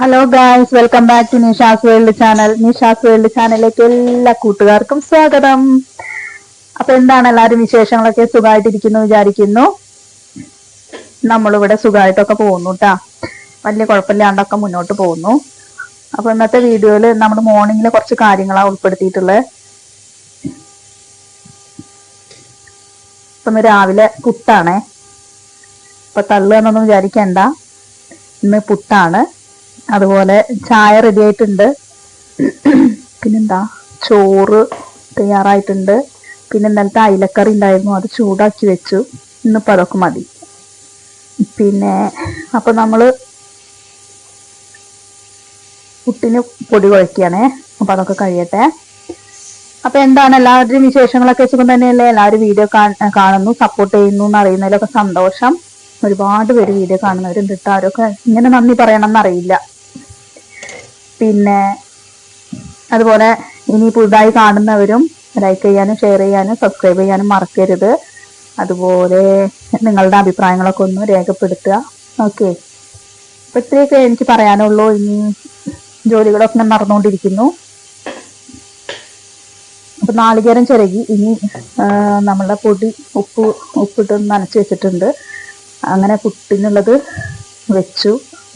Hello guys welcome back to Nisha's world channel Nisha's world ചാനലിലേക്ക് എല്ലാ കൂട്ടുകാർക്കും സ്വാഗതം. അപ്പൊ എന്താണ് എല്ലാവരും വിശേഷങ്ങളൊക്കെ സുഖമായിട്ടിരിക്കുന്നു വിചാരിക്കുന്നു? നമ്മളിവിടെ സുഖമായിട്ടൊക്കെ പോകുന്നു കേട്ടാ വലിയ കുഴപ്പമില്ലാണ്ടൊക്കെ മുന്നോട്ട് പോകുന്നു. അപ്പൊ ഇന്നത്തെ വീഡിയോയിൽ നമ്മൾ മോർണിംഗിൽ കുറച്ച് കാര്യങ്ങളാണ് ഉൾപ്പെടുത്തിയിട്ടുള്ളത് ഇപ്പൊ രാവിലെ പുട്ടാണേ. അപ്പൊ തള്ളുകയെന്നൊന്നും വിചാരിക്കണ്ട. ഇന്ന് പുട്ടാണ്. അതുപോലെ ചായ റെഡി ആയിട്ടുണ്ട്. പിന്നെന്താ? ചോറ് തയ്യാറായിട്ടുണ്ട്. പിന്നെ ഇന്നലത്തെ അയിലക്കറി ഉണ്ടായിരുന്നു. അത് ചൂടാക്കി വെച്ചു. ഇന്നിപ്പോൾ അതൊക്കെ മതി. പിന്നെ അപ്പൊ നമ്മൾ പുട്ടിന് പൊടി കുഴക്കുകയാണേ. അപ്പൊ അതൊക്കെ കഴിയട്ടെ. അപ്പൊ എന്താണ്? എല്ലാവരുടെയും വിശേഷങ്ങളൊക്കെ സുഖം തന്നെയല്ലേ? എല്ലാവരും വീഡിയോ കാണുന്നു സപ്പോർട്ട് ചെയ്യുന്നു എന്ന് അറിയുന്നതിലൊക്കെ സന്തോഷം. ഒരുപാട് പേര് വീഡിയോ കാണുന്നവരുണ്ട് കേട്ടോ ഇങ്ങനെ നന്ദി പറയണം എന്നറിയില്ല. പിന്നെ അതുപോലെ ഇനി പുതുതായി കാണുന്നവരും ലൈക്ക് ചെയ്യാനും ഷെയർ ചെയ്യാനും സബ്സ്ക്രൈബ് ചെയ്യാനും മറക്കരുത്. അതുപോലെ നിങ്ങളുടെ അഭിപ്രായങ്ങളൊക്കെ ഒന്ന് രേഖപ്പെടുത്തുക. ഓക്കെ അപ്പം ഇത്രയൊക്കെ എനിക്ക് പറയാനുള്ളൂ. ഇനി ജോലികളൊക്കെ നടന്നുകൊണ്ടിരിക്കുന്നു. അപ്പം നാളികേരം ചിരകി ഇനി നമ്മളുടെ പൊടി ഉപ്പ് ഉപ്പിട്ട് നനച്ച് വെച്ചിട്ടുണ്ട്. അങ്ങനെ പുട്ടിനുള്ളത് വെച്ചു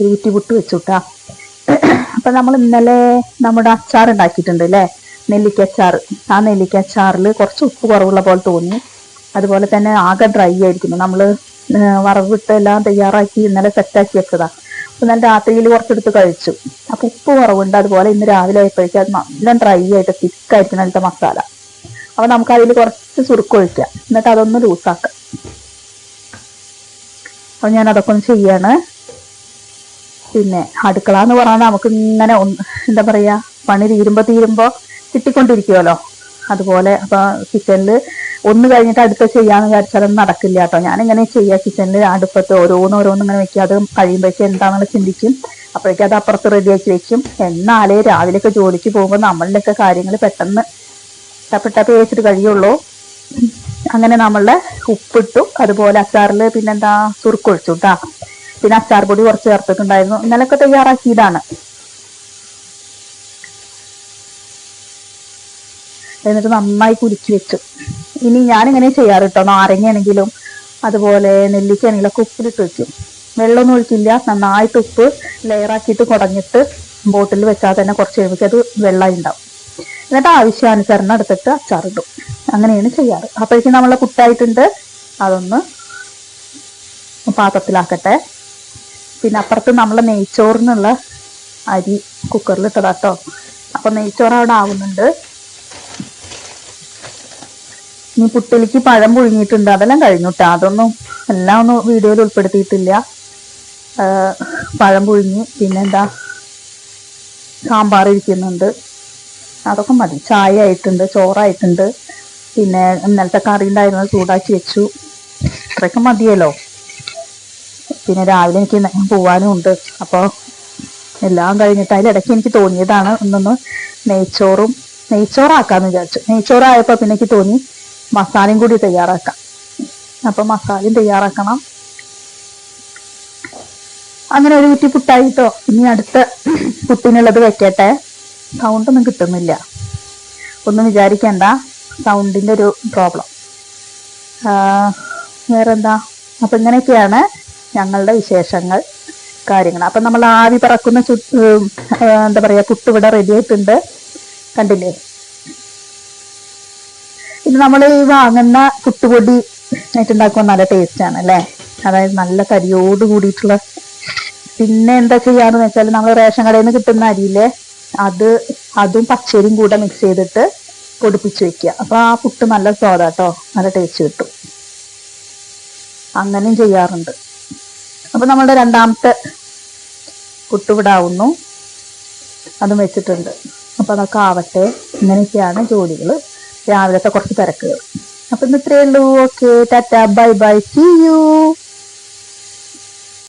ഊറ്റി പുട്ട് വെച്ചു കേട്ടാ അപ്പൊ നമ്മൾ ഇന്നലെ നമ്മുടെ അച്ചാർ ഉണ്ടാക്കിയിട്ടുണ്ട് അല്ലേ നെല്ലിക്ക അച്ചാർ. ആ നെല്ലിക്ക അച്ചാറിൽ കുറച്ച് ഉപ്പ് കുറവുള്ള പോലെ തോന്നി. അതുപോലെ തന്നെ ആകെ ഡ്രൈ ആയിരിക്കുന്നു. നമ്മൾ വറവിട്ട് എല്ലാം തയ്യാറാക്കി ഇന്നലെ സെറ്റാക്കി വെച്ചതാ. അപ്പൊ നല്ല രാത്രിയിൽ കുറച്ചെടുത്ത് കഴിച്ചു. അപ്പൊ ഉപ്പ് കുറവുണ്ട്. അതുപോലെ ഇന്ന് രാവിലെ ആയപ്പോഴേക്കും അത് നല്ല ഡ്രൈ ആയിട്ട് തിക്കായിരിക്കണം അതിലത്തെ മസാല. അപ്പൊ നമുക്ക് അതിൽ കുറച്ച് സുറുക്കൊഴിക്കാം എന്നിട്ട് അതൊന്ന് ലൂസാക്കാം അപ്പൊ ഞാൻ അതൊക്കെ ഒന്ന് ചെയ്യാണ്. പിന്നെ അടുക്കള എന്ന് പറഞ്ഞാൽ നമുക്ക് ഇങ്ങനെ എന്താ പറയുക പണി തീരുമ്പോൾ തീരുമ്പോൾ കിട്ടിക്കൊണ്ടിരിക്കുമല്ലോ അതുപോലെ അപ്പൊ കിച്ചണിൽ ഒന്ന് കഴിഞ്ഞിട്ട് അടുത്ത ചെയ്യാന്ന് വിചാരിച്ചാലൊന്നും നടക്കില്ല കേട്ടോ. ഞാൻ ഇങ്ങനെ ചെയ്യാ കിച്ചണിൽ അടുപ്പത്ത് ഓരോന്ന് ഓരോന്ന് ഇങ്ങനെ വെക്കുക അത് കഴിയുമ്പോഴേക്കും എന്താണെന്ന് ചിന്തിക്കും. അപ്പോഴേക്കും അത് അപ്പുറത്ത് റെഡിയാക്കി വെക്കും. എന്നാലേ രാവിലെയൊക്കെ ജോലിക്ക് പോകുമ്പോൾ നമ്മളുടെയൊക്കെ കാര്യങ്ങൾ പെട്ടെന്ന് ടപ്പിട്ടപ്പ് പേച്ചിട്ട് കഴിയുള്ളൂ. അങ്ങനെ നമ്മളുടെ ഉപ്പിട്ടു അതുപോലെ അച്ചാറിൽ പിന്നെന്താ സുറുക്കൊഴിച്ചു കേട്ടാ പിന്നെ അച്ചാർ പൊടി കുറച്ച് ചേർത്തിട്ടുണ്ടായിരുന്നു. ഇന്നലൊക്കെ തയ്യാറാക്കിയതാണ്. എന്നിട്ട് നന്നായി കുലുക്കി വെച്ചു. ഇനി ഞാനിങ്ങനെ ചെയ്യാറ് കേട്ടോ നാരങ്ങയാണെങ്കിലും അതുപോലെ നെല്ലിക്കയാണെങ്കിലും ഒക്കെ ഉപ്പിലിട്ട് വെക്കും. വെള്ളമൊന്നും ഒഴിക്കില്ല. നന്നായിട്ട് ഉപ്പ് ലെയറാക്കിയിട്ട് കുടഞ്ഞിട്ട് ബോട്ടിൽ വെച്ചാൽ തന്നെ കുറച്ച് കഴിയുമ്പോൾ അത് വെള്ളമായി ഉണ്ടാവും. എന്നിട്ട് ആവശ്യാനുസരണം എടുത്തിട്ട് അച്ചാറിടും അങ്ങനെയാണ് ചെയ്യാറ്. അപ്പോഴേക്കും നമ്മളെ കുട്ടായിട്ടുണ്ട്. അതൊന്ന് പാത്രത്തിലാക്കട്ടെ. പിന്നെ അപ്പുറത്ത് നമ്മൾ നെയ്ച്ചോറിനുള്ള അരി കുക്കറിൽ ഇട്ടതാട്ടോ അപ്പൊ നെയ്ച്ചോറ് അവിടെ ആവുന്നുണ്ട്. ഇനി പുട്ടിലേക്ക് പഴം പുഴുങ്ങിയിട്ടുണ്ട്. അതെല്ലാം കഴിഞ്ഞു കേട്ടോ അതൊന്നും എല്ലാം ഒന്നും വീഡിയോയിൽ ഉൾപ്പെടുത്തിയിട്ടില്ല. പഴം പുഴുങ്ങി. പിന്നെന്താ? സാമ്പാർ ഇരിക്കുന്നുണ്ട്. അതൊക്കെ മതി. ചായ ആയിട്ടുണ്ട് ചോറായിട്ടുണ്ട്. പിന്നെ ഇന്നലത്തെ കറി ഉണ്ടായിരുന്നത് ചൂടാക്കി വെച്ചു. ഇത്രയൊക്കെ മതിയല്ലോ. പിന്നെ രാവിലെ എനിക്ക് പോവാനും ഉണ്ട്. അപ്പോൾ എല്ലാം കഴിഞ്ഞിട്ട് അതിലിടയ്ക്ക് എനിക്ക് തോന്നിയതാണ് ഒന്നൊന്ന് നെയ്ച്ചോറും നെയ്ച്ചോറാക്കാന്ന് വിചാരിച്ചു. നെയ്ച്ചോറായപ്പോൾ പിന്നെ എനിക്ക് തോന്നി മസാലയും കൂടി തയ്യാറാക്കാം. അപ്പൊ മസാലയും തയ്യാറാക്കണം. അങ്ങനെ ഒരു കുറ്റി പുട്ടായിട്ടോ ഇനി അടുത്ത പുട്ടിനുള്ളത് വെക്കട്ടെ. സൗണ്ടൊന്നും കിട്ടുന്നില്ല. ഒന്നും വിചാരിക്കണ്ട. സൗണ്ടിന്റെ ഒരു പ്രോബ്ലം വേറെന്താ? അപ്പൊ ഇങ്ങനെയൊക്കെയാണ്. ഞങ്ങളുടെ വിശേഷങ്ങൾ കാര്യങ്ങൾ. അപ്പൊ നമ്മൾ ആവി പറക്കുന്ന എന്താ പറയാ പുട്ടുവിട റെഡി ആയിട്ടുണ്ട്. കണ്ടില്ലേ? ഇത് നമ്മൾ ഈ വാങ്ങുന്ന പുട്ടുപൊടി ആയിട്ടുണ്ടാക്കുമ്പോൾ നല്ല ടേസ്റ്റ് ആണ് അല്ലേ? അതായത് നല്ല കരിയോട് കൂടിയിട്ടുള്ള. പിന്നെ എന്താ ചെയ്യാന്ന് വെച്ചാൽ നമ്മൾ റേഷൻ കടയിൽ നിന്ന് കിട്ടുന്ന അരിയിലെ അത് അതും പച്ചരിയും കൂടെ മിക്സ് ചെയ്തിട്ട് പൊടിപ്പിച്ച് വെക്കുക. അപ്പൊ ആ പുട്ട് നല്ല സ്വാദാട്ടോ നല്ല ടേസ്റ്റ് കിട്ടും. അങ്ങനെയും ചെയ്യാറുണ്ട്. അപ്പൊ നമ്മളുടെ രണ്ടാമത്തെ പുട്ടുവിടാവുന്നു അതും വെച്ചിട്ടുണ്ട്. അപ്പൊ അതൊക്കെ ആവട്ടെ. ഇങ്ങനെയൊക്കെയാണ് ജോലികൾ. രാവിലത്തെ കുറച്ച് തിരക്കുകൾ. അപ്പൊ ഇന്ന് ഇത്രയേ ഉള്ളൂ. Okay tata bye bye see you